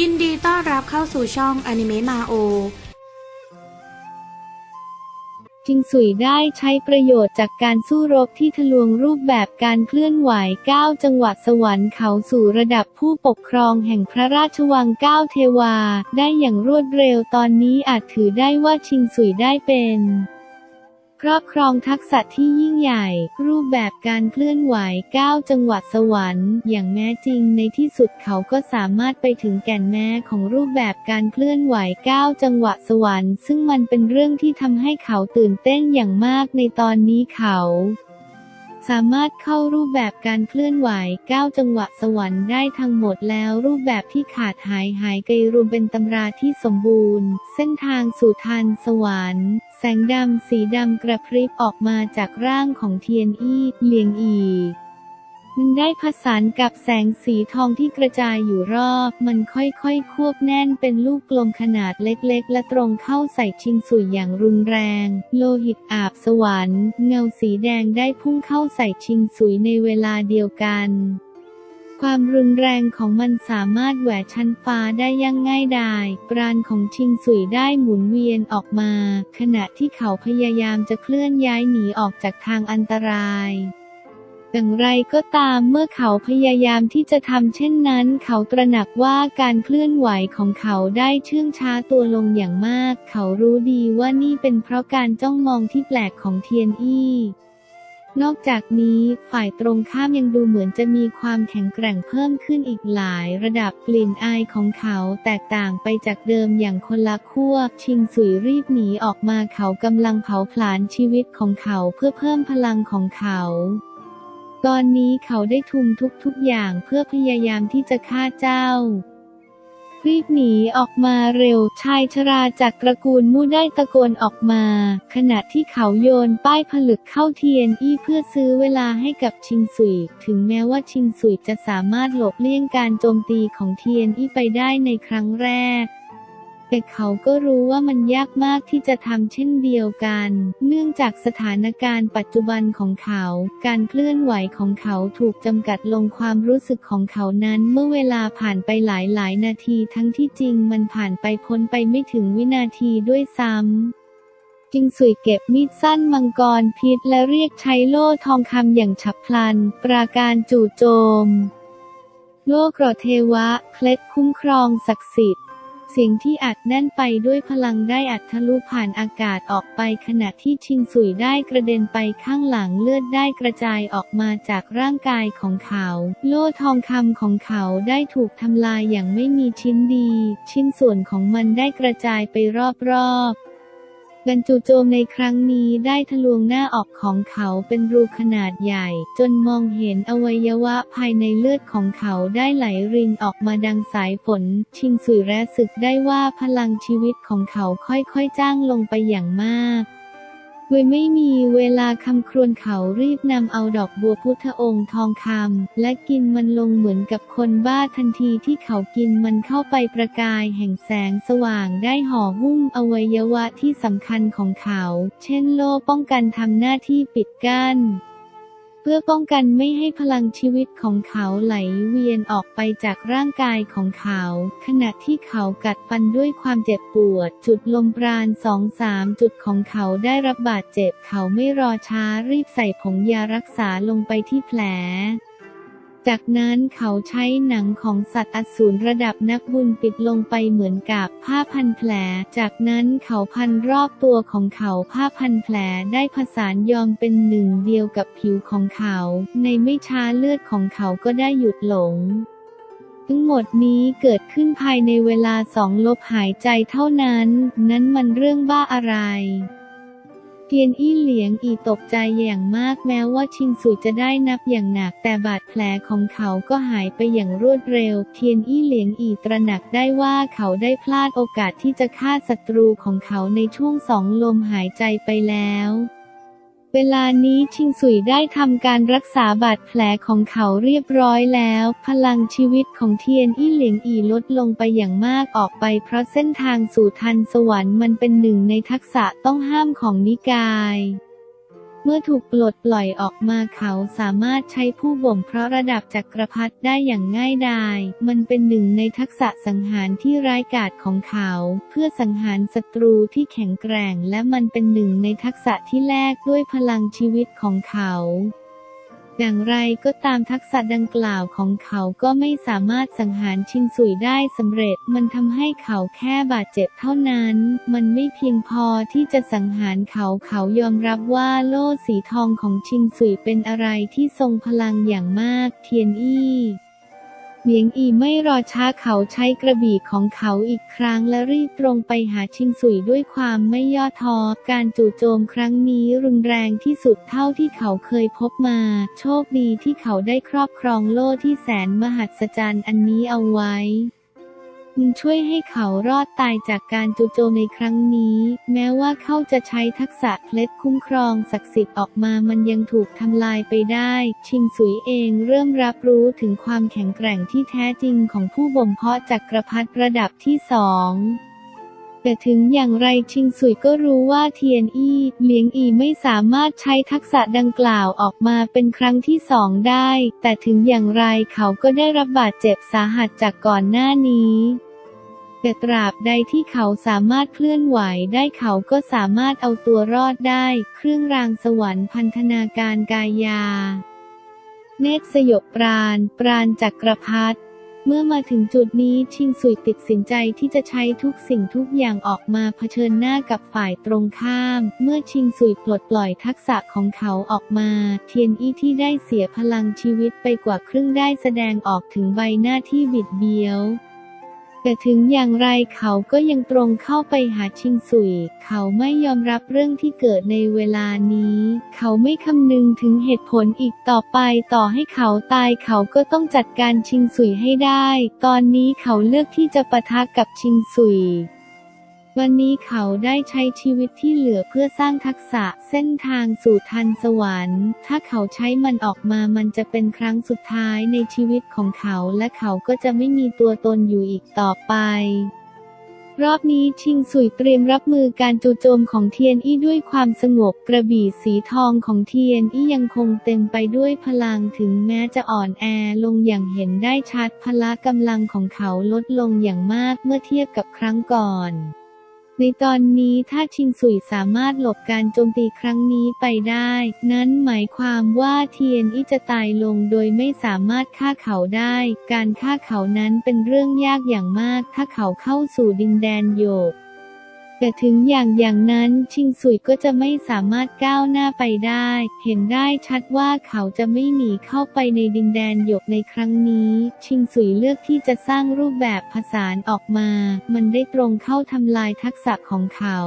ยินดีต้อนรับเข้าสู่ช่องอนิเมะมาโอ จิงสุยได้ใช้ประโยชน์จากการสู้รบที่ทะลวงรูปแบบการเคลื่อนไหว 9 จังหวัดสวรรค์เขาสู่ระดับผู้ปกครองแห่งพระราชวัง 9 เทวา ได้อย่างรวดเร็วตอนนี้อาจถือได้ว่าชิงสุยได้เป็น ครอบครองทักษะที่ยิ่งใหญ่ รูปแบบการเคลื่อนไหว9จังหวัดสวรรค์ อย่างแม้จริงในที่สุดเขาก็สามารถไปถึงแก่นแม้ของรูปแบบการเคลื่อนไหว9จังหวัดสวรรค์ ซึ่งมันเป็นเรื่องที่ทำให้เขาตื่นเต้นอย่างมากในตอนนี้เขาสามารถเข้ารูปแบบการเคลื่อนไหว 9 จังหวะสวรรค์ได้ทั้งหมดแล้วรูปแบบที่ขาดหายหายไปรวมเป็นตำราที่สมบูรณ์ เส้นทางสู่ทานสวรรค์ แสงดำสีดำกระพริบออกมาจากร่างของเทียนอี้เลียงอีมันได้ผสานกับแสงสีทองที่กระจายอยู่รอบ มันค่อยๆควบแน่นเป็นลูกกลมขนาดเล็กๆ และตรงเข้าใส่ชิงสุยอย่างรุนแรง โลหิตอาบสวรรค์ เงาสีแดงได้พุ่งเข้าใส่ชิงสุยในเวลาเดียวกัน ความรุนแรงของมันสามารถแหวกชั้นฟ้าได้อยังง่ายดายปราณของชิงสุยได้หมุนเวียนออกมา ขณะที่เขาพยายามจะเคลื่อนย้ายหนีออกจากทางอันตรายอย่างไรก็ตามเมื่อเขาพยายามที่จะทำเช่นนั้น เขาตระหนักว่าการเคลื่อนไหวของเขาได้เชื่องช้าตัวลงอย่างมาก เขารู้ดีว่านี่เป็นเพราะการจ้องมองที่แปลกของเทียนอี้ นอกจากนี้ฝ่ายตรงข้ามยังดูเหมือนจะมีความแข็งแกร่งเพิ่มขึ้นอีกหลายระดับกลิ่นอายของเขาแตกต่างไปจากเดิมอย่างคนละขั้วชิงสุยรีบหนีออกมาเขากำลังเผาผลาญชีวิตของเขาเพื่อเพิ่มพลังของเขาตอนนี้เขาได้ทุ่มทุกๆอย่างเพื่อพยายามที่จะฆ่าเจ้า รีบหนีออกมาเร็ว ชายชราจากตระกูลมู่ได้ตะโกนออกมา ขณะที่เขาโยนป้ายผลึกเข้าเทียนอี้เพื่อซื้อเวลาให้กับชิงสุย ถึงแม้ว่าชิงสุยจะสามารถหลบเลี่ยงการโจมตีของเทียนอี้ไปได้ในครั้งแรก แต่เขาก็รู้ว่ามันยากมากที่จะทำเช่นเดียวกัน เนื่องจากสถานการณ์ปัจจุบันของเขา การเคลื่อนไหวของเขาถูกจำกัดลงความรู้สึกของเขานั้น เมื่อเวลาผ่านไปหลายหลายนาทีทั้งที่จริงมันผ่านไปพ้นไปไม่ถึงวินาทีด้วยซ้ำจิงสุยเก็บมีดสั้นมังกรพิษและเรียกใช้โล่ทองคำอย่างฉับพลัน ปราการจู่โจม โลกกรอเทวะ เคล็ดคุ้มครองศักดิ์สิทธิ์ สิ่งที่อัดแน่นไปด้วยพลังได้อัดทะลุผ่านอากาศออกไปขณะที่ชิงสุยได้กระเด็นไปข้างหลังเลือดได้กระจายออกมาจากร่างกายของเขา โล่ทองคำของเขาได้ถูกทำลายอย่างไม่มีชิ้นดี ชิ้นส่วนของมันได้กระจายไปรอบๆ การจู่โจมในครั้งนี้ได้ทะลวงหน้าออกของเขาเป็นรูขนาดใหญ่ จนมองเห็นอวัยวะภายในเลือดของเขาได้ไหลรินออกมาดังสายฝน ชิงสุยแรสึกได้ว่าพลังชีวิตของเขาค่อยๆจ้างลงไปอย่างมาก โดยไม่มีเวลาคำครวญเขารีบนำเอาดอกบัวพุทธองค์ทองคำและกินมันลงเหมือนกับคนบ้าทันทีที่เขากินมันเข้าไปประกายแห่งแสงสว่างได้ห่อหุ้มอวัยวะที่สำคัญของเขา เช่นโล่ป้องกันทำหน้าที่ปิดกั้น พื่อป้องกันไม่ให้พลังชีวิตของเขาไหลเวียนออกไปจากร่างกายของเขา ขณะที่เขากัดฟันด้วยความเจ็บปวด จุดลมปราณสองสามจุดของเขาได้รับบาดเจ็บ เขาไม่รอช้ารีบใส่ผงยารักษาลงไปที่แผล จากนั้นเขาใช้หนังของสัตว์อสูรระดับนักบุญปิดลงไปเหมือนกับผ้าพันแผล จากนั้นเขาพันรอบตัวของเขาผ้าพันแผลได้ผสานยอมเป็นหนึ่งเดียวกับผิวของเขา ในไม่ช้าเลือดของเขาก็ได้หยุดหลงทั้งหมดนี้เกิดขึ้นภายในเวลาสองลบหายใจเท่านั้น นั้นมันเรื่องบ้าอะไร เทียนอี้เหลียงอีตกใจอย่างมากแม้ว่าชิงสุยจะได้นับอย่างหนักแต่บาดแผลของเขาก็หายไปอย่างรวดเร็ว เทียนอี้เหลียงอีตระหนักได้ว่าเขาได้พลาดโอกาสที่จะฆ่าศัตรูของเขาในช่วงสองลมหายใจไปแล้ว เวลานี้ชิงสุยได้ทำการรักษาบาดแผลของเขาเรียบร้อยแล้ว พลังชีวิตของเทียนอี้เหลียงอีลดลงไปอย่างมากออกไป เพราะเส้นทางสู่ทันสวรรค์มันเป็นหนึ่งในทักษะต้องห้ามของนิกาย เมื่อถูกปลดปล่อยออกมาเขาสามารถใช้ผู้บ่มเพราะระดับจักรพรรดิได้อย่างง่ายดาย มันเป็นหนึ่งในทักษะสังหารที่ร้ายกาจของเขา เพื่อสังหารศัตรูที่แข็งแกร่ง และมันเป็นหนึ่งในทักษะที่แลกด้วยพลังชีวิตของเขา อย่างไรก็ตามทักษะดังกล่าวของเขาก็ไม่สามารถสังหารชิงสุยได้สำเร็จ มันทำให้เขาแค่บาดเจ็บเท่านั้น มันไม่เพียงพอที่จะสังหารเขาเขายอมรับว่าโล่สีทองของชิงสุยเป็นอะไรที่ทรงพลังอย่างมาก เทียนอี้ เหลียงอีไม่รอช้าเขาใช้กระบี่ของเขาอีกครั้งและรีบตรงไปหาชิงสุยด้วยความไม่ย่อท้อ การจู่โจมครั้งนี้รุนแรงที่สุดเท่าที่เขาเคยพบมา โชคดีที่เขาได้ครอบครองโล่ที่แสนมหัศจรรย์อันนี้เอาไว้ คุณช่วยให้เขารอดตายจากการจู่โจมในครั้งนี้ แม้ว่าเขาจะใช้ทักษะเคล็ดคุ้มครองศักดิ์สิทธิ์ออกมามันยังถูกทำลายไปได้ ชิงสุยเองเริ่มรับรู้ถึงความแข็งแกร่งที่แท้จริงของผู้บ่มเพาะจักรพรรดิระดับที่สอง แต่ถึงอย่างไรชิงสุยก็รู้ว่าเทียนอี้เหลียงอีไม่สามารถใช้ทักษะดังกล่าวออกมาเป็นครั้งที่สองได้ แต่ถึงอย่างไรเขาก็ได้รับบาดเจ็บสาหัสจากก่อนหน้านี้แต่ตราบใดที่เขาสามารถเคลื่อนไหวได้เขาก็สามารถเอาตัวรอดได้ เครื่องรางสวรรค์พันธนาการกายา เนตรสยบปราณ ปราณจักรพรรด เมื่อมาถึงจุดนี้ชิงสุยติดสินใจที่จะใช้ทุกสิ่งทุกอย่างออกมาเผชิญหน้ากับฝ่ายตรงข้าม เมื่อชิงสุยปลดปล่อยทักษะของเขาออกมา เทียนอี้ที่ได้เสียพลังชีวิตไปกว่าครึ่งได้แสดงออกถึงใบหน้าที่บิดเบี้ยว แต่ถึงอย่างไรเขาก็ยังตรงเข้าไปหาชิงสุย เขาไม่ยอมรับเรื่องที่เกิดในเวลานี้ เขาไม่คำนึงถึงเหตุผลอีกต่อไปต่อให้เขาตายเขาก็ต้องจัดการชิงสุยให้ได้ ตอนนี้เขาเลือกที่จะปะทะกับชิงสุย วันนี้เขาได้ใช้ชีวิตที่เหลือเพื่อสร้างทักษะเส้นทางสู่ทันสวรรค์ ถ้าเขาใช้มันออกมามันจะเป็นครั้งสุดท้ายในชีวิตของเขาและเขาก็จะไม่มีตัวตนอยู่อีกต่อไปรอบนี้ชิงสุยเตรียมรับมือการจู่โจมของเทียนอี้ด้วยความสงบกระบี่สีทองของเทียนอี้ยังคงเต็มไปด้วยพลังถึงแม้จะอ่อนแอลงอย่างเห็นได้ชัดพละกำลังของเขาลดลงอย่างมากเมื่อเทียบกับครั้งก่อน ในตอนนี้ถ้าชิงสุยสามารถหลบการโจมตีครั้งนี้ไปได้ นั้นหมายความว่าเทียนอี้จะตายลงโดยไม่สามารถฆ่าเขาได้ การฆ่าเขานั้นเป็นเรื่องยากอย่างมาก ถ้าเขาเข้าสู่ดินแดนโยก แต่ถึงอย่างอย่างนั้นชิงสุยก็จะไม่สามารถก้าวหน้าไปได้ เห็นได้ชัดว่าเขาจะไม่หนีเข้าไปในดินแดนหยกในครั้งนี้ ชิงสุยเลือกที่จะสร้างรูปแบบผสานออกมา มันได้ตรงเข้าทำลายทักษะของเขา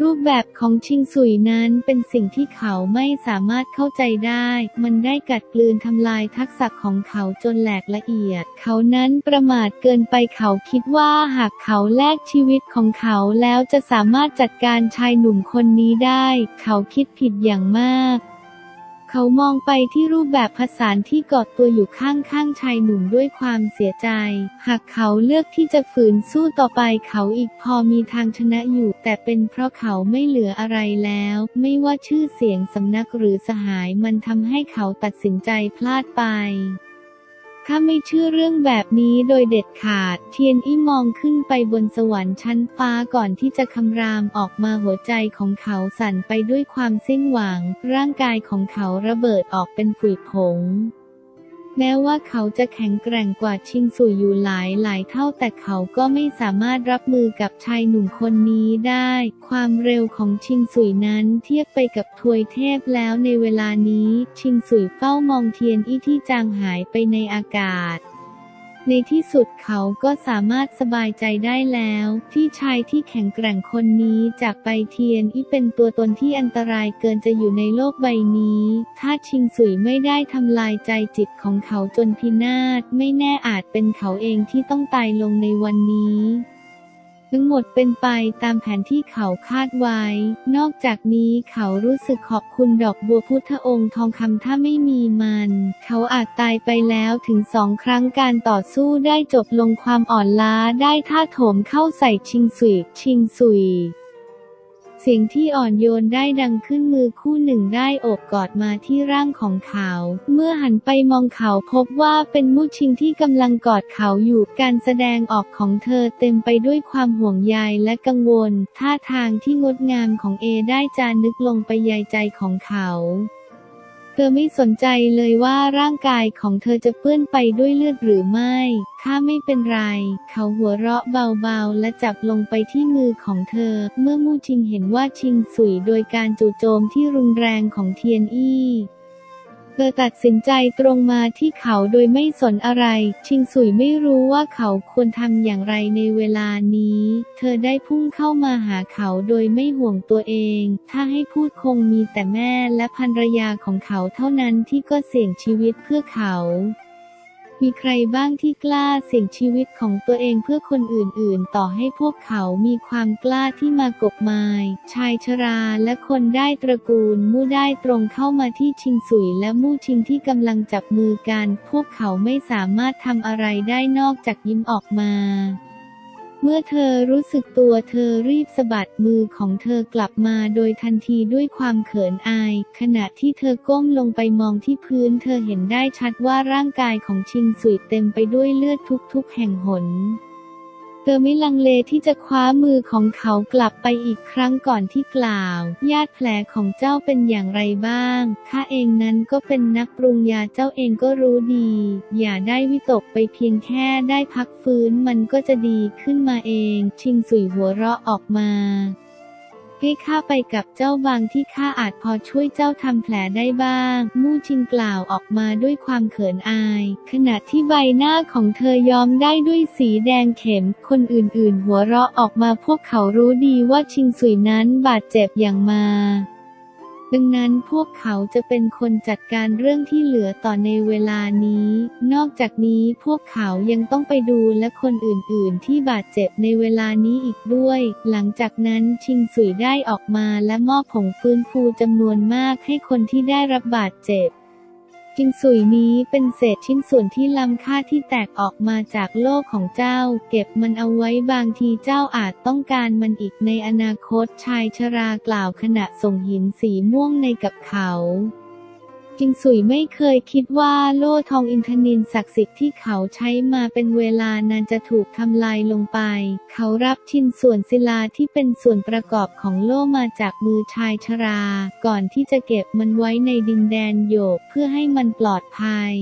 รูปแบบของชิงสุยนั้นเป็นสิ่งที่เขาไม่สามารถเข้าใจได้ มันได้กัดกลืนทำลายทักษะของเขาจนแหลกละเอียด เขานั้นประมาทเกินไปเขาคิดว่าหากเขาแลกชีวิตของเขาแล้วจะสามารถจัดการชายหนุ่มคนนี้ได้ เขาคิดผิดอย่างมาก เขามองไปที่รูปแบบผสานที่กอดตัวอยู่ข้างๆชายหนุ่มด้วยความเสียใจ หากเขาเลือกที่จะฝืนสู้ต่อไปเขาอีกพอมีทางชนะอยู่ แต่เป็นเพราะเขาไม่เหลืออะไรแล้ว ไม่ว่าชื่อเสียงสำนักหรือสหายมันทำให้เขาตัดสินใจพลาดไป ข้าไม่เชื่อเรื่องแบบนี้โดยเด็ดขาด เทียนอี้มองขึ้นไปบนสวรรค์ชั้นฟ้าก่อนที่จะคำรามออกมาหัวใจของเขาสั่นไปด้วยความสิ้นหวัง ร่างกายของเขาระเบิดออกเป็นฝุ่ยผง แม้ว่าเขาจะแข็งแกร่งกว่าชิงสุยอยู่หลายหลายเท่าแต่เขาก็ไม่สามารถรับมือกับชายหนุ่มคนนี้ได้ ความเร็วของชิงสุยนั้นเทียบไปกับทวยเทพแล้วในเวลานี้ ชิงสุยเฝ้ามองเทียนอี้ที่จางหายไปในอากาศ ในที่สุดเขาก็สามารถสบายใจได้แล้ว ที่ชายที่แข็งแกร่งคนนี้จากไปเทียนอีเป็นตัวตนที่อันตรายเกินจะอยู่ในโลกใบนี้ ถ้าชิงสุยไม่ได้ทำลายใจจิตของเขาจนพินาศไม่แน่อาจเป็นเขาเองที่ต้องตายลงในวันนี้ ทั้งหมดเป็นไปตามแผนที่เขาคาดไว้ นอกจากนี้เขารู้สึกขอบคุณดอกบัวพุทธองค์ทองคำถ้าไม่มีมัน เขาอาจตายไปแล้วถึงสองครั้งการต่อสู้ได้จบลงความอ่อนล้าได้ท่าโถมเข้าใส่ชิงสุยชิงสุย เสียงที่อ่อนโยนได้ดังขึ้นมือคู่หนึ่งได้โอบกอดมาที่ร่างของเขา เมื่อหันไปมองเขาพบว่าเป็นมู่ชิงที่กำลังกอดเขาอยู่การแสดงออกของเธอเต็มไปด้วยความห่วงใยและกังวล ท่าทางที่งดงามของเอได้จานึกลงไปใยใจของเขา เธอไม่สนใจเลยว่าร่างกายของเธอจะเปื้อนไปด้วยเลือดหรือไม่ ข้าไม่เป็นไร เขาหัวเราะเบาๆ และจับลงไปที่มือของเธอ เมื่อมู่ชิงเห็นว่าชิงสุยโดยการจู่โจมที่รุนแรงของเทียนอี้ ธอตัดสินใจตรงมาที่เขาโดยไม่สนอะไร ชิงสุยไม่รู้ว่าเขาควรทำอย่างไรในเวลานี้ เธอได้พุ่งเข้ามาหาเขาโดยไม่ห่วงตัวเอง ถ้าให้พูดคงมีแต่แม่และภรรยาของเขาเท่านั้นที่ก็เสี่ยงชีวิตเพื่อเขา มีใครบ้างที่กล้าเสี่ยงชีวิตของตัวเองเพื่อคนอื่นๆ ต่อให้พวกเขามีความกล้าที่มากบมาย ชายชราและคนได้ตระกูลมู่ได้ตรงเข้ามาที่ชิงสุยและมู่ชิงที่กำลังจับมือกัน พวกเขาไม่สามารถทำอะไรได้นอกจากยิ้มออกมา เมื่อเธอรู้สึกตัวเธอรีบสะบัดมือของเธอกลับมาโดยทันทีด้วยความเขินอาย ขณะที่เธอก้มลงไปมองที่พื้นเธอเห็นได้ชัดว่าร่างกายของชิงสุยเต็มไปด้วยเลือดทุกๆแห่งหน อไม่ลังเลที่จะคว้ามือของเขากลับไปอีกครั้งก่อนที่กล่าว ญาติแผลของเจ้าเป็นอย่างไรบ้าง ข้าเองนั้นก็เป็นนักปรุงยาเจ้าเองก็รู้ดี อย่าได้วิตกไปเพียงแค่ได้พักฟื้นมันก็จะดีขึ้นมาเอง ชิงสุยหัวเราะออกมา ให้ข้าไปกับเจ้าบางที่ข้าอาจพอช่วยเจ้าทำแผลได้บ้าง มู่ชิงกล่าวออกมาด้วยความเขินอาย ขณะที่ใบหน้าของเธอย้อมได้ด้วยสีแดงเข็ม คนอื่นๆ หัวเราะออกมาพวกเขารู้ดีว่าชิงสุยนั้นบาดเจ็บอย่างมา ดังนั้นพวกเขาจะเป็นคนจัดการเรื่องที่เหลือต่อในเวลานี้ นอกจากนี้พวกเขายังต้องไปดูและคนอื่นๆ ที่บาดเจ็บในเวลานี้อีกด้วย หลังจากนั้นชิงสุยได้ออกมาและมอบผงฟื้นฟูจำนวนมากให้คนที่ได้รับบาดเจ็บ จิงสุยนี้เป็นเศษชิ้นส่วนที่ล้ำค่าที่แตกออกมาจากโลกของเจ้า เก็บมันเอาไว้บางทีเจ้าอาจต้องการมันอีกในอนาคตชายชรากล่าวขณะส่งหินสีม่วงในกับเขา จิงสุยไม่เคยคิดว่าโล่ทองอินทนินศักดิ์สิทธิ์ที่เขาใช้มาเป็นเวลานานจะถูกทำลายลงไป เขารับชิ้นส่วนศิลาที่เป็นส่วนประกอบของโล่มาจากมือชายชรา ก่อนที่จะเก็บมันไว้ในดินแดนโยกเพื่อให้มันปลอดภัย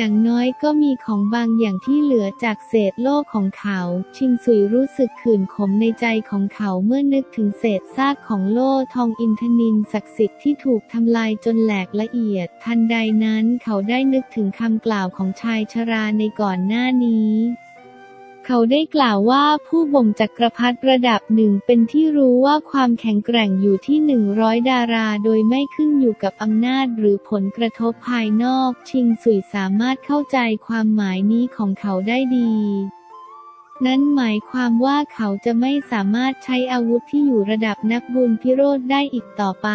อย่างน้อยก็มีของบางอย่างที่เหลือจากเศษโลกของเขา ชิงสุยรู้สึกขื่นขมในใจของเขาเมื่อนึกถึงเศษซากของโล่ทองอินทนินศักดิ์สิทธิ์ที่ถูกทำลายจนแหลกละเอียด ทันใดนั้นเขาได้นึกถึงคำกล่าวของชายชราในก่อนหน้านี้ เขาได้กล่าวว่าผู้บ่มจักรพรรดิระดับหนึ่งเป็นที่รู้ว่าความแข็งแกร่งอยู่ที่หนึ่งร้อยดาราโดยไม่ขึ้นอยู่กับอำนาจหรือผลกระทบภายนอก ชิงสุยสามารถเข้าใจความหมายนี้ของเขาได้ดี นั้นหมายความว่าเขาจะไม่สามารถใช้อาวุธที่อยู่ระดับนักบุญพิโรธได้อีกต่อไป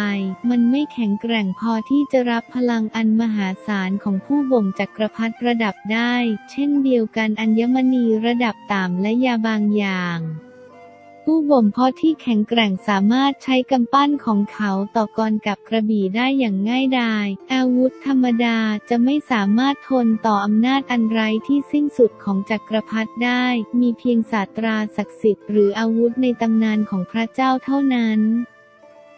มันไม่แข็งแกร่งพอที่จะรับพลังอันมหาศาลของผู้บ่มจักรพรรดิระดับได้ เช่นเดียวกันอัญมณีระดับต่ำและยาบางอย่าง ผู้บ่มเพาะที่แข็งแกร่งสามารถใช้กำปั้นของเขาต่อกรกับกระบี่ได้อย่างง่ายดายอาวุธธรรมดาจะไม่สามารถทนต่ออำนาจอันไร้ที่สิ้นสุดของจักรพรรดิได้ มีเพียงศาสตราศักดิ์สิทธิ์หรืออาวุธในตำนานของพระเจ้าเท่านั้น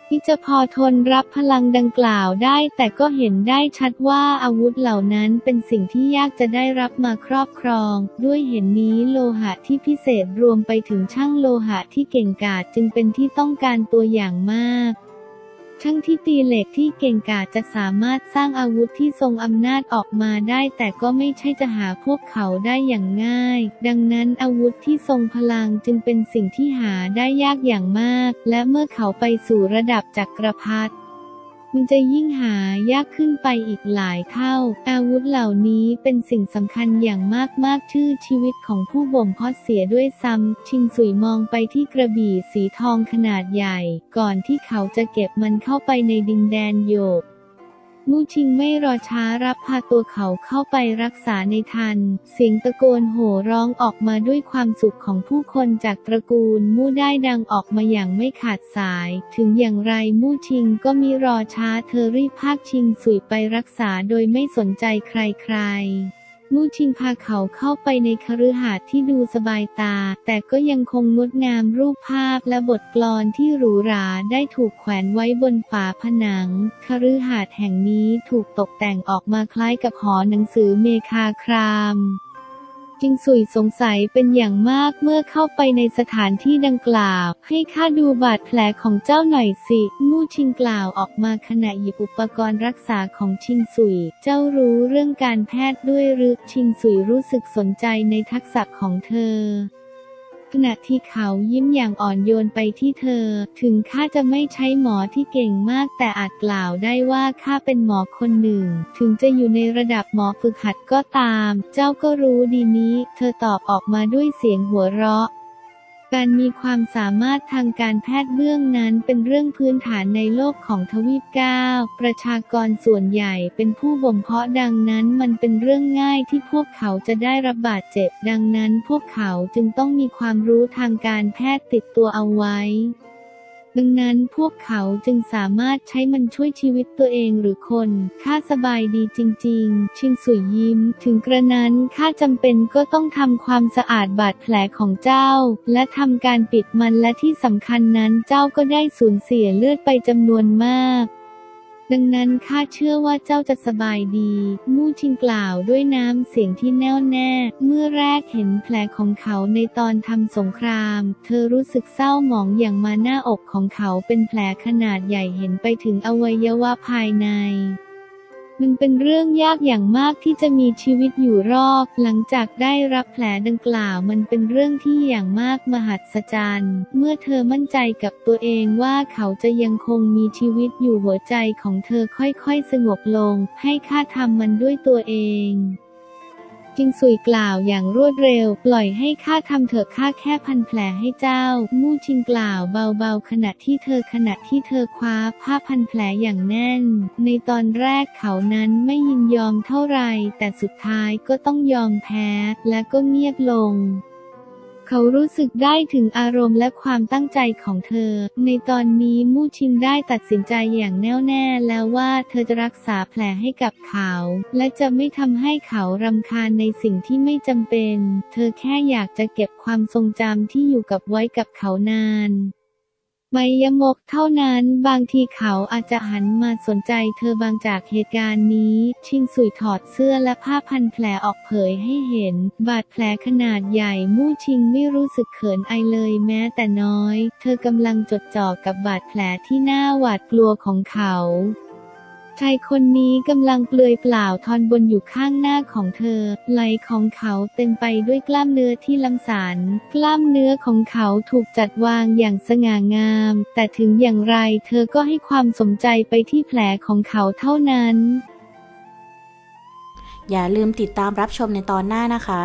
ที่จะพอทนรับพลังดังกล่าวได้ แต่ก็เห็นได้ชัดว่าอาวุธเหล่านั้นเป็นสิ่งที่ยากจะได้รับมาครอบครอง ด้วยเห็นนี้โลหะที่พิเศษรวมไปถึงช่างโลหะที่เก่งกาจจึงเป็นที่ต้องการตัวอย่างมาก ช่างที่ตีเหล็กที่เก่งกาจจะสามารถสร้างอาวุธที่ทรงอำนาจออกมาได้ แต่ก็ไม่ใช่จะหาพวกเขาได้อย่างง่าย ดังนั้นอาวุธที่ทรงพลังจึงเป็นสิ่งที่หาได้ยากอย่างมาก และเมื่อเขาไปสู่ระดับจักรพรรดิ มันจะยิ่งหายากขึ้นไปอีกหลายเท่า อาวุธเหล่านี้เป็นสิ่งสำคัญอย่างมากมากชื่อชีวิตของผู้บ่มเพาะเสียด้วยซ้ำ ชิงสุยมองไปที่กระบี่สีทองขนาดใหญ่ ก่อนที่เขาจะเก็บมันเข้าไปในดินแดนโยก มู่ชิงไม่รอช้ารับพาตัวเขาเข้าไปรักษาในทัน เสียงตะโกนโห่ร้องออกมาด้วยความสุขของผู้คนจากตระกูลมู่ได้ดังออกมาอย่างไม่ขาดสาย ถึงอย่างไรมู่ชิงก็มิรอช้าเธอรีบพากชิงสุยไปรักษาโดยไม่สนใจใครๆ มู่ชิงพาเขาเข้าไปในคฤหาสน์ที่ดูสบายตา แต่ก็ยังคงงดงามรูปภาพและบทกลอนที่หรูหราได้ถูกแขวนไว้บนฝาผนัง คฤหาสน์แห่งนี้ถูกตกแต่งออกมาคล้ายกับหอหนังสือเมคาคราม จิงสุยสงสัยเป็นอย่างมากเมื่อเข้าไปในสถานที่ดังกล่าว ให้ข้าดูบาดแผลของเจ้าหน่อยสิ มู่ชิงกล่าวออกมาขณะหยิบอุปกรณ์รักษาของชิงสุย เจ้ารู้เรื่องการแพทย์ด้วยหรือชิงสุยรู้สึกสนใจในทักษะของเธอ ขณะที่เขายิ้มอย่างอ่อนโยนไปที่เธอ ถึงข้าจะไม่ใช้หมอที่เก่งมากแต่อาจกล่าวได้ว่าข้าเป็นหมอคนหนึ่ง ถึงจะอยู่ในระดับหมอฝึกหัดก็ตาม เจ้าก็รู้ดีนี้ เธอตอบออกมาด้วยเสียงหัวเราะ การมีความสามารถทางการแพทย์เบื้องนั้นเป็นเรื่องพื้นฐานในโลกของทวีปเก้าประชากรส่วนใหญ่เป็นผู้บ่มเพาะดังนั้นมันเป็นเรื่องง่ายที่พวกเขาจะได้รับบาดเจ็บ ดังนั้นพวกเขาจึงต้องมีความรู้ทางการแพทย์ติดตัวเอาไว้ ดังนั้นพวกเขาจึงสามารถใช้มันช่วยชีวิตตัวเองหรือคนข้าสบายดีจริง ๆ ชิงสุยยิ้ม ถึงกระนั้นข้าจำเป็นก็ต้องทำความสะอาดบาดแผลของเจ้า และทำการปิดมันและที่สำคัญนั้นเจ้าก็ได้สูญเสียเลือดไปจำนวนมาก ดังนั้นข้าเชื่อว่าเจ้าจะสบายดี มู่ชิงกล่าวด้วยน้ำเสียงที่แน่วแน่ เมื่อแรกเห็นแผลของเขาในตอนทำสงคราม เธอรู้สึกเศร้าหมองอย่างมาหน้าอกของเขาเป็นแผลขนาดใหญ่เห็นไปถึงอวัยวะภายใน มันเป็นเรื่องยากอย่างมากที่จะมีชีวิตอยู่รอดหลังจากได้รับแผลดังกล่าวมันเป็นเรื่องที่อย่างมากมหัศจรรย์ เมื่อเธอมั่นใจกับตัวเองว่าเขาจะยังคงมีชีวิตอยู่หัวใจของเธอค่อยๆสงบลง ให้ข้าทำมันด้วยตัวเอง จิงสุยกล่าวอย่างรวดเร็ว ปล่อยให้ข้าทำเถอะข้าแค่พันแผลให้เจ้า มู่ชิงกล่าวเบาๆ ขณะที่เธอขณะที่เธอคว้าผ้าพันแผลอย่างแน่น ในตอนแรกเขานั้นไม่ยินยอมเท่าไร แต่สุดท้ายก็ต้องยอมแพ้และก็เงียบลง เขารู้สึกได้ถึงอารมณ์และความตั้งใจของเธอ ในตอนนี้มู่ชิงได้ตัดสินใจอย่างแน่วแน่แล้วว่าเธอจะรักษาแผลให้กับเขา และจะไม่ทำให้เขารำคาญในสิ่งที่ไม่จำเป็น เธอแค่อยากจะเก็บความทรงจำที่อยู่กับไว้กับเขานาน ไม่ยมกเท่านั้น บางทีเขาอาจจะหันมาสนใจเธอบางจากเหตุการณ์นี้ ชิงสุยถอดเสื้อและผ้าพันแผลออกเผยให้เห็น บาดแผลขนาดใหญ่มู่ชิงไม่รู้สึกเขินไอเลยแม้แต่น้อย เธอกำลังจดจ่อกับบาดแผลที่หน้าหวาดกลัวของเขา ชายคนนี้กำลังเปลือยเปล่าทอนบนอยู่ข้างหน้าของเธอ ไหลของเขาเต็มไปด้วยกล้ามเนื้อที่ลำสานกล้ามเนื้อของเขาถูกจัดวางอย่างสง่างาม แต่ถึงอย่างไรเธอก็ให้ความสนใจไปที่แผลของเขาเท่านั้น อย่าลืมติดตามรับชมในตอนหน้านะคะ